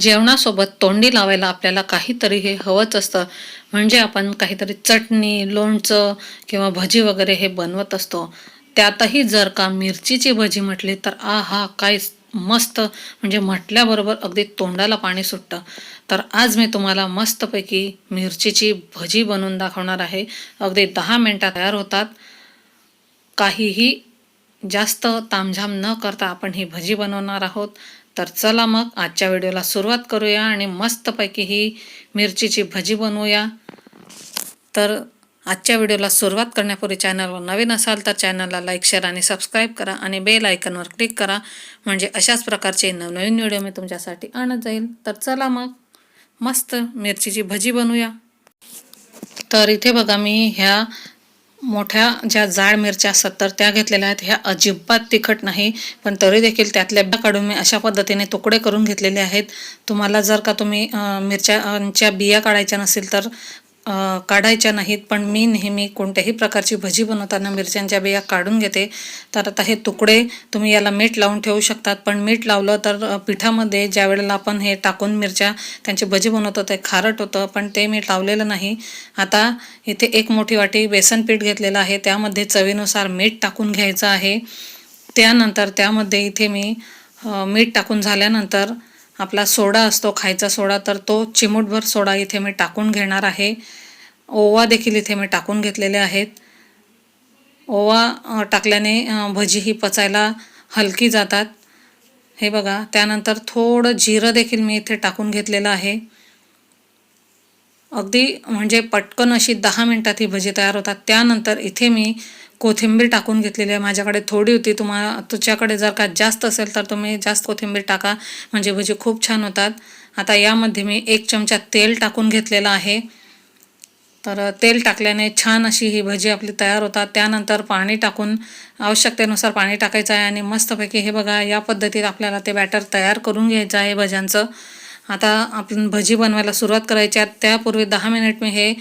जेवणासोबत तोंडी लावायला आपल्याला काहीतरी हे हवंच असतं. म्हणजे आपण काहीतरी चटणी लोणचं किंवा भजी वगैरे हे बनवत असतो. त्यातही जर का मिरचीची भजी म्हटली तर आ हा काय मस्त. म्हणजे म्हटल्याबरोबर अगदी तोंडाला पाणी सुटतं. तर आज मी तुम्हाला मस्तपैकी मिरचीची भजी बनवून दाखवणार आहे. अगदी दहा मिनटात तयार होतात. काहीही जास्त तामझाम न करता आपण ही भजी बनवणार आहोत. तर चला मग आजच्या व्हिडिओला सुरुवात करूया आणि मस्तपैकी ही मिरचीची भजी बनवूया. तर आजच्या व्हिडिओला सुरुवात करण्यापूर्वी चॅनलवर नवीन असाल तर चॅनलला लाईक शेअर आणि सबस्क्राईब करा आणि बेल आयकनवर क्लिक करा. म्हणजे अशाच प्रकारचे नवनवीन व्हिडिओ मी तुमच्यासाठी आणत जाईल तर चला मग मस्त मिरचीची भजी बनवूया. तर इथे बघा मी ह्या मोठ्या ज्या जाड मिरच्या असतात तर त्या घेतलेल्या आहेत. ह्या अजिबात तिखट नाही पण तरी देखील त्यातल्या काढून मी अशा पद्धतीने तुकडे करून घेतलेले आहेत. तुम्हाला जर का तुम्ही मिरच्यांच्या मिरच्याच्या बिया काढायच्या नसेल तर काढायच्या नाहीत पण मी नेहमी कोणत्याही प्रकारची भजी बनवताना मिरच्यांच्या बिया काढून घेते. तर आता हे तुकडे तुम्ही याला मीठ लावून ठेवू शकतात पण मीठ लावलं तर पिठामध्ये ज्या वेळेला आपण हे टाकून मिरच्या त्यांची भजी बनवतो ते खारट होतं पण ते मी लावलेलं नाही. आता इथे एक मोठी वाटी बेसन पीठ घेतलेलं आहे त्यामध्ये चवीनुसार मीठ टाकून घ्यायचं आहे. त्यानंतर त्यामध्ये इथे मी मीठ टाकून झाल्यानंतर आपला सोडा असतो खायचा सोडा तर तो चिमूटभर सोडा इथे मी टाकून घेणार आहे. ओवा देखील इथे मी टाकून घेतलेले आहेत. ओवा टाकल्याने भजी ही पचायला हलकी जातात. हे बघा त्यानंतर थोडं जिरं देखील मी इथे टाकून घेतलेलं आहे. अगदी म्हणजे पटकन अशी दहा मिनटात ही भजी तयार होतात. त्यानंतर इथे मी कोथिंबीर टाकून घेतलेली आहे. माझ्याकडे थोडी होती. तुम्हाला तुझ्याकडे जर का जास्त असेल तर तुम्ही जास्त कोथिंबीर टाका. म्हणजे भजी खूप छान होतात. आता यामध्ये मी एक चमचा तेल टाकून घेतलेलं आहे. तर तेल टाकल्याने छान अशी ही भजी आपली तयार होतात. त्यानंतर पाणी टाकून आवश्यकतेनुसार पाणी टाकायचं आहे. आणि मस्तपैकी हे बघा या पद्धतीत आपल्याला ते बॅटर तयार करून घ्यायचं आहे भज्यांचं. आता आपण भजी बनवायला सुरुवात करायची आहे. त्यापूर्वी दहा मिनिट मी हे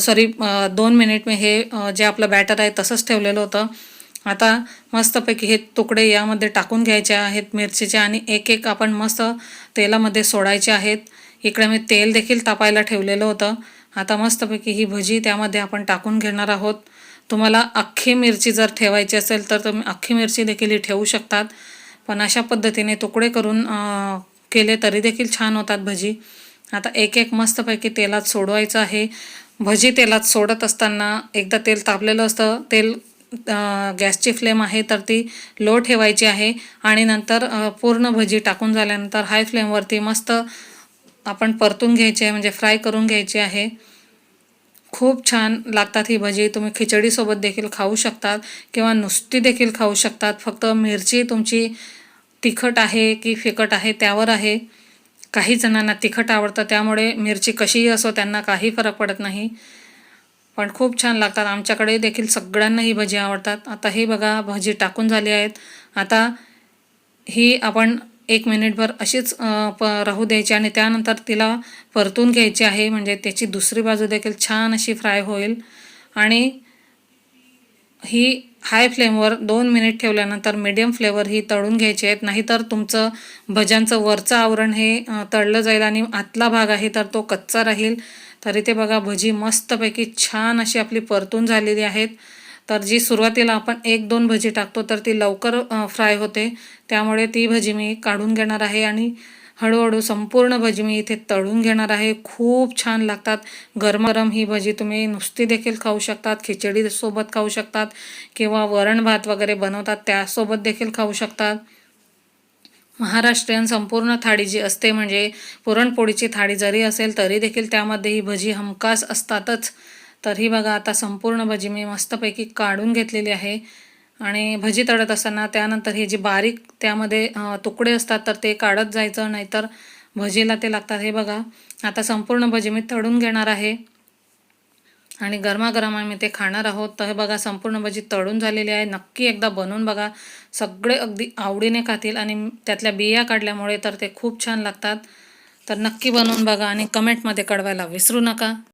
सॉरी दोन मिनिट मी हे जे आपलं बॅटर आहे तसंच ठेवलेलं होतं. आता मस्तपैकी हे तुकडे यामध्ये टाकून घ्यायचे आहेत मिरचीचे आणि एक एक आपण मस्त तेलामध्ये सोडायचे आहेत. इकडे मी तेल देखील तापायला ठेवलेलं होतं. आता मस्तपैकी ही भजी त्यामध्ये आपण टाकून घेणार आहोत. तुम्हाला अख्खी मिरची जर ठेवायची असेल तर तुम्ही अख्खी मिरची देखील ही ठेवू शकतात. पण अशा पद्धतीने तुकडे करून केले तरी देखील छान होतात भजी. आता एक एक मस्तपैकी तेलात सोडवायचं आहे. भजी तेलात सोडत असताना एकदा तेल तापलेलं असतं. तेल गॅसची फ्लेम आहे तर ती लो ठेवायची आहे आणि नंतर पूर्ण भजी टाकून झाल्यानंतर हाय फ्लेमवरती मस्त आपण परतून घ्यायची आहे म्हणजे फ्राय करून घ्यायची आहे. खूप छान लागतात ही भजी. तुम्ही खिचडीसोबत देखील खाऊ शकतात किंवा नुसती देखील खाऊ शकतात. फक्त मिरची तुमची तिखट आहे की फिकट आहे त्यावर आहे. काही जणांना तिखट आवडतं त्यामुळे मिरची कशीही असो त्यांना काही फरक पडत नाही. पण खूप छान लागतात. आमच्याकडे देखील सगळ्यांना ही भजी आवडतात. आता हे बघा भजी टाकून झाली आहेत. आता ही आपण एक मिनिटभर अशीच प राहू द्यायची आणि त्यानंतर तिला परतून घ्यायची आहे. म्हणजे त्याची दुसरी बाजू देखील छान अशी फ्राय होईल. आणि ही हाय फ्लेमवर दोन मिनिट ठेवल्यानंतर मीडियम फ्लेवर ही तळून घ्यायची आहेत. नाहीतर तुमचं भज्यांचं वरचं आवरण हे तळलं जाईल आणि आतला भाग आहे तर तो कच्चा राहील. तर इथे बघा भजी मस्तपैकी छान अशी आपली परतून झालेली आहेत. तर जी सुरुवातीला आपण एक दोन भजी टाकतो तर ती लवकर फ्राय होते. त्यामुळे ती भजी मी काढून घेणार आहे आणि हळूहळू संपूर्ण भजी मी इथे तळून घेणार आहे. खूप छान लागतात. गरमागरम ही भजी तुम्ही नुसती देखील खाऊ शकतात खिचडीसोबत खाऊ शकतात किंवा वरण भात वगैरे बनवतात त्यासोबत देखील खाऊ शकतात. महाराष्ट्रीयन संपूर्ण थाळी जी असते म्हणजे पुरणपोळीची थाळी जरी असेल तरी देखील त्यामध्ये ही भजी हमखास असतातच. तर ही बघा आता संपूर्ण भजी मी मस्तपैकी काढून घेतलेली आहे. आणि भजी तळत असताना त्यानंतर हे जे बारीक त्यामध्ये तुकडे असतात तर ते काढत जायचं नाहीतर भजीला ते लागतात. हे बघा आता संपूर्ण भजी मी तळून घेणार आहे. आणि गरमागरम आम्ही ते खाणार आहोत. तर हे बघा संपूर्ण भजी तळून झालेली आहे. नक्की एकदा बनवून बघा. सगळे अगदी आवडीने खातील आणि त्यातल्या बिया काढल्यामुळे तर ते खूप छान लागतात. तर नक्की बनवून बघा आणि कमेंटमध्ये कळवायला विसरू नका.